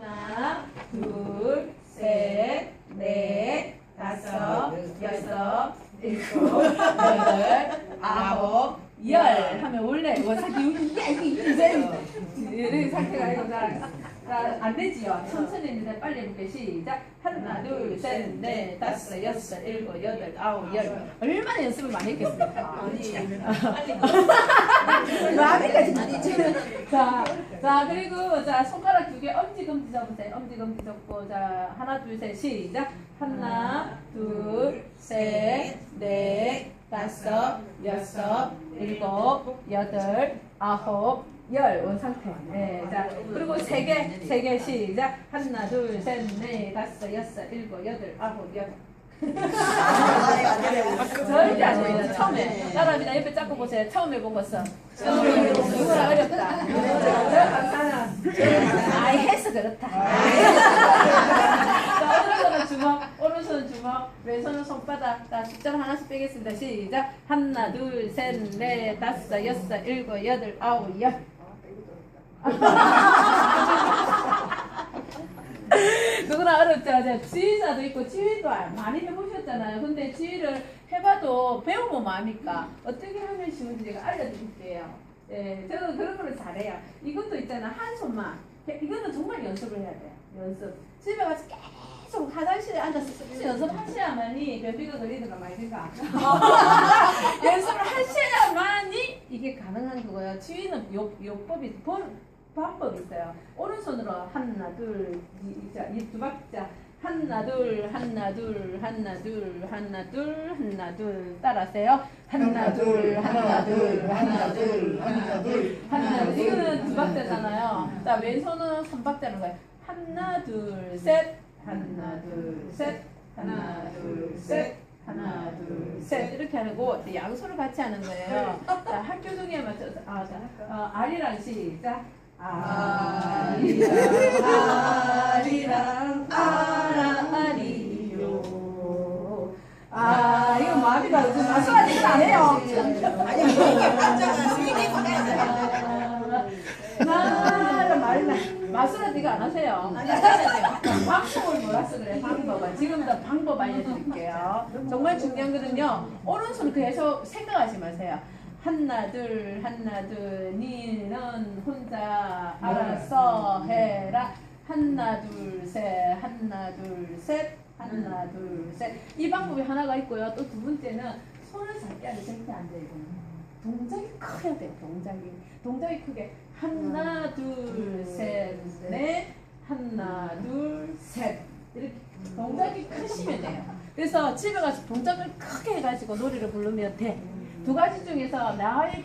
하나, 둘, 셋, 넷, 다섯, 여섯, 일곱, 여덟, 아홉, 열 하면 원래 원사 기운이 이제 상태가 아니고 안 되지요. 천천히 했는데 빨리 해볼게요. 시작. 하나, 둘, 셋, 넷, 다섯, 여섯, 일곱, 여덟, 아홉, 열. 얼마나 연습을 많이 했겠습니까? 마음이까지 자, 자 그리고 자 손가락 두 개 엄지 검지 접으세요. 엄지 검지 접고 자 하나 둘 셋 시작. 하나 둘 셋 넷 다섯 여섯 일곱 여덟 아홉 열 원상태. 네, 자 그리고 세 개 세 개 시작. 하나 둘 셋 넷 다섯 여섯 일곱 여덟 아홉 열. 절대 안 됩니다. 처음에 따라합니다. 옆에 잡고 보세요. 처음 해본 것은 누구나 어렵다. 아 그렇다. 자, 오른손은 주먹, 오른손은 주먹, 왼손은 손바닥. 자, 숫자 하나씩 빼겠습니다. 시작. 하나, 둘, 셋, 넷, 다섯, 여섯, 일곱, 여덟, 아홉, 열. 누구나 어렵죠. 이제 지휘자도 있고 지휘도 많이 해보셨잖아요. 근데 지휘를 해봐도 배우면 뭐합니까? 어떻게 하면 쉬운지 제가 알려드릴게요. 예, 저는 그런 거를 잘해요. 이것도 있잖아. 한 손만. 해- 이거는 정말 연습을 해야 돼요. 연습. 집에 가서 계속 화장실에 앉아서 계속 연습하셔야만이 변비가 걸리든가 말든가. 연습을 하셔야만이 이게 가능한 거고요. 지휘는 요, 요법이, 본, 방법이 있어요. 오른손으로 하나, 둘, 이, 자, 이두 박자. 하나, 둘, 하나, 둘, 하나, 둘, 하나, 둘, 하나, 둘. 따라하세요. 하나, 둘, 하나, 둘, 하나, 둘, 하나, 둘. 하나, 둘. 이거는 두 박자잖아요. 자, 왼손은 삼 박자는 거예요. 하나, 둘, 셋. 하나, 둘, 셋. 하나, 둘, 셋. 하나, 둘, 셋. 이렇게 하는 거 양손을 같이 하는 거예요. 자, 학교 중에 맞춰서. 아, 자, 어, 아리랑 시작. 아리랑, 아리랑, 마술하지 안 해요. 나라 말라 마술하지가 안 하세요. 방법을 몰라서 그래 방법은 지금부터 방법 알려드릴게요. 정말 중요한 거는요. 오른손 계속 생각하지 마세요. 하나 둘 하나 둘 니는 혼자 알아서 해라. 하나 둘 셋 하나 둘 셋 하나 둘 셋 이 방법이 하나가 있고요. 또 두 번째는 손을 작게 하면 절대 안 돼요. 이거는. 동작이 커야 돼요. 동작이 동작이 크게 하나 둘셋 넷 하나 둘 셋 이렇게 동작이 크시면 돼요. 그래서 집에 가서 동작을 크게 해가지고 노래를 부르면 돼. 두 가지 중에서 나에게